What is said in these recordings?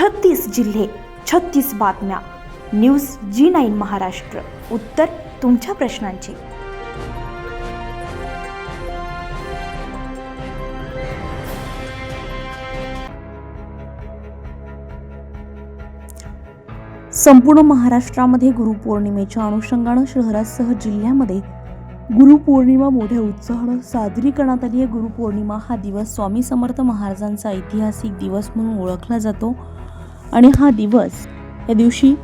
छत्तीस जिल्हे छत्तीस बातम्या. News G nine Maharashtra. उत्तर तुमच्या प्रश्नांची. संपूर्ण महाराष्ट्रामध्ये गुरुपौर्णिमेच्या अनुषंगानं शहरासह जिल्ह्यामध्ये गुरुपौर्णिमा मोठ्या उत्साहानं साजरी करण्यात आली आहे. गुरुपौर्णिमा हा दिवस स्वामी समर्थ महाराजांचा ऐतिहासिक दिवस म्हणून ओळखला जातो. आणि हा दिवस या दिवशी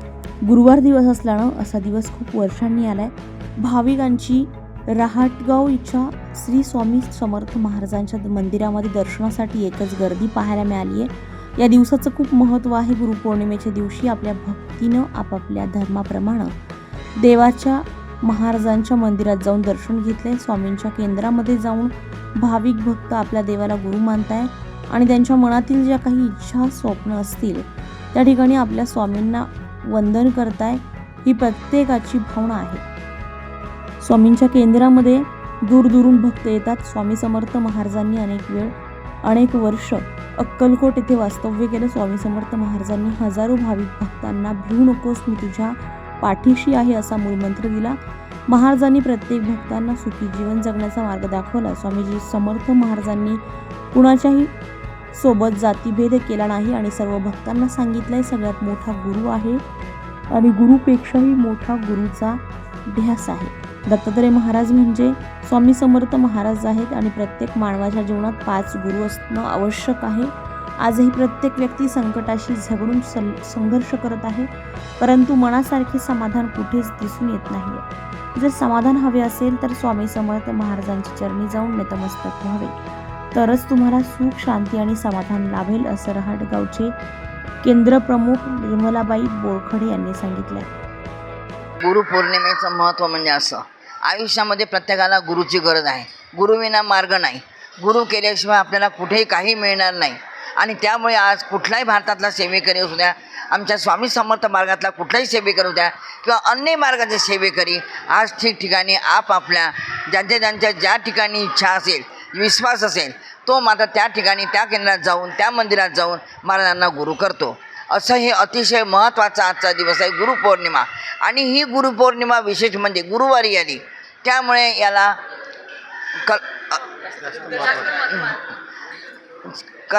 गुरुवार दिवस असल्यानं असा दिवस खूप वर्षांनी आला आहे भाविकांची रहाटगाव इच्छा श्री स्वामी समर्थ महाराजांच्या मंदिरामध्ये दर्शनासाठी एकच गर्दी पाहायला मिळाली आहे या दिवसाचं खूप महत्त्व आहे गुरुपौर्णिमेच्या दिवशी आपल्या भक्तीनं आपापल्या धर्माप्रमाणे देवाच्या महाराजांच्या मंदिरात जाऊन दर्शन घेतले स्वामींच्या केंद्रामध्ये जाऊन भाविक भक्त आपल्या देवाला गुरु मानताय आणि त्यांच्या मनातील ज्या काही इच्छा स्वप्न असतील त्या ठिकाणी आपल्या स्वामींना वंदन करताय ही प्रत्येकाची भावना आहे. स्वामींच्या केंद्रामध्ये दूरदूरून भक्त येतात. स्वामी समर्थ महाराजांनी अनेक वेळ अनेक वर्ष अक्कलकोट येथे वास्तव्य केलं. स्वामी समर्थ महाराजांनी हजारो भाविक भक्तांना भिवू नकोस मी तुझ्या पाठीशी आहे असा मूलमंत्र दिला. महाराजांनी प्रत्येक भक्तांना सुखी जीवन जगण्याचा मार्ग दाखवला. स्वामीजी समर्थ महाराजांनी कुणाच्याही सोबत जातीभेद केला नाही आणि सर्व भक्तांना सांगितलंय सगळ्यात मोठा गुरु आहे आणि गुरुपेक्षाही मोठा गुरुचा ध्यास आहे. दत्तात्रय महाराज म्हणजे स्वामी समर्थ महाराज आहेत आणि प्रत्येक मानवाच्या जीवनात पाच गुरु असणं आवश्यक आहे. आजही प्रत्येक व्यक्ती संकटाशी झगडून सल संघर्ष करत आहे परंतु मनासारखे समाधान कुठेच दिसून येत नाही जर समाधान हवे असेल तर स्वामी समर्थ महाराजांच्या चरणी जाऊन नतमस्तक व्हावे. तरच तुम्हाला सुख शांती आणि समाधान लाभेल असं रहाटगावचे केंद्रप्रमुख निर्मलाबाई बोरखडे यांनी सांगितलं गुरुपौर्णिमेचं महत्त्व म्हणजे असं आयुष्यामध्ये प्रत्येकाला गुरुची गरज आहे. गुरुविना मार्ग नाही. गुरु केल्याशिवाय आपल्याला कुठेही काही मिळणार नाही. आणि त्यामुळे आज कुठलाही भारतातला सेवेकरी असू द्या आमच्या स्वामी समर्थ मार्गातला कुठलाही सेवेकरी असू द्या किंवा अन्य मार्गाचे सेवेकरी आज ठिकठिकाणी आपापल्या ज्यांच्या ज्यांच्या ज्या ठिकाणी इच्छा असेल विश्वास असेल तो मात्र त्या ठिकाणी त्या केंद्रात जाऊन त्या मंदिरात जाऊन महाराजांना गुरु करतो. असं हे अतिशय महत्त्वाचा आजचा दिवस आहे गुरुपौर्णिमा आणि ही गुरुपौर्णिमा विशेष म्हणजे गुरुवारी आली. त्यामुळे याला क क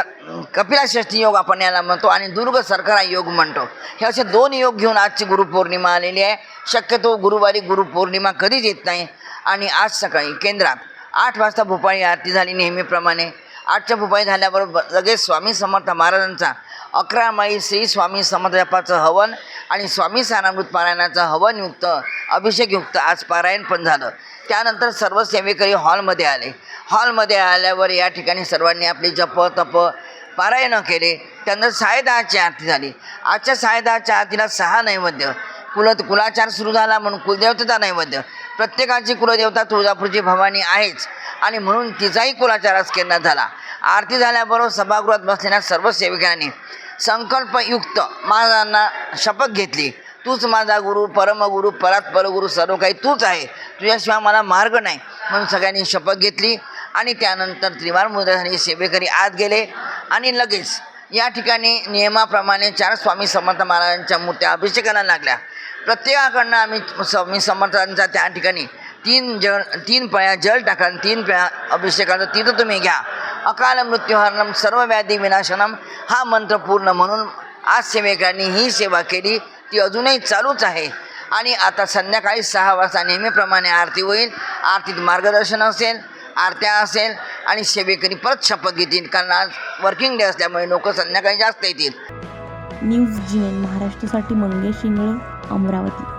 कपिलाषष्ठी योग आपण याला म्हणतो आणि दुर्ग सरकारा योग म्हणतो. हे असे दोन योग घेऊन आजची गुरुपौर्णिमा आलेली आहे. शक्यतो गुरुवारी गुरुपौर्णिमा कधीच येत नाही. आणि आज सकाळी केंद्रात आठ वाजता भोपाळी आरती झाली नेहमीप्रमाणे. आठच्या भोपाळी झाल्याबरोबर लगेच स्वामी समर्थ महाराजांचा अकरा माई श्री स्वामी समर्थापाचं हवन आणि स्वामी सारामृत पारायणाचं हवनयुक्त अभिषेकयुक्त आज पारायण पण झालं. त्यानंतर सर्व सेवेकरी हॉलमध्ये आले. हॉलमध्ये आल्यावर या ठिकाणी सर्वांनी आपली जप तप पारायणं केले. त्यानंतर सायदहाची आरती झाली. आजच्या सायदहाच्या आरतीला सहा नैवेद्य. कुल कुलाचार सुरू झाला म्हणून कुलदेवतेचा नैवेद्य. प्रत्येकाची कुलदेवता तुळजापूरची भवानी आहेच. आणि म्हणून तिचाही कुलाचारास आज केंद्रात झाला. आरती झाल्याबरोबर सभागृहात बसलेल्या सर्व सेविकांनी संकल्पयुक्त महाराजांना शपथ घेतली. तूच माझा गुरु परमगुरु परात परगुरु सर्व काही तूच आहे. तुझ्याशिवाय मला मार्ग नाही. म्हणून सगळ्यांनी शपथ घेतली आणि त्यानंतर त्रिवार मुद्रा सेवेकरी आत गेले आणि लगेच या ठिकाणी नियमाप्रमाणे चार स्वामी समर्थ महाराजांच्या मूर्त्या अभिषेकाला लागल्या. प्रत्येकाकडनं आम्ही स्वामी समर्थांचा त्या ठिकाणी तीन जळ तीन पळ्या जल टाका तीन पळ्या अभिषेकाचं तिथं तुम्ही घ्या. अकाल मृत्यूहरणम सर्व व्याधी विनाशनम हा मंत्र पूर्ण म्हणून आज सेवेकांनी ही सेवा केली ती अजूनही चालूच आहे. आणि आता संध्याकाळी सहा वाजता नेहमीप्रमाणे आरती होईल. आरतीत मार्गदर्शन असेल आरत्या असेल आणि सेवेकरी परत शपथ घेतील कारण आज वर्किंग डे असल्यामुळे लोक संध्याकाळी जास्त येतील. न्यूज जीएन महाराष्ट्रासाठी मंगेश इंगळे अमरावती.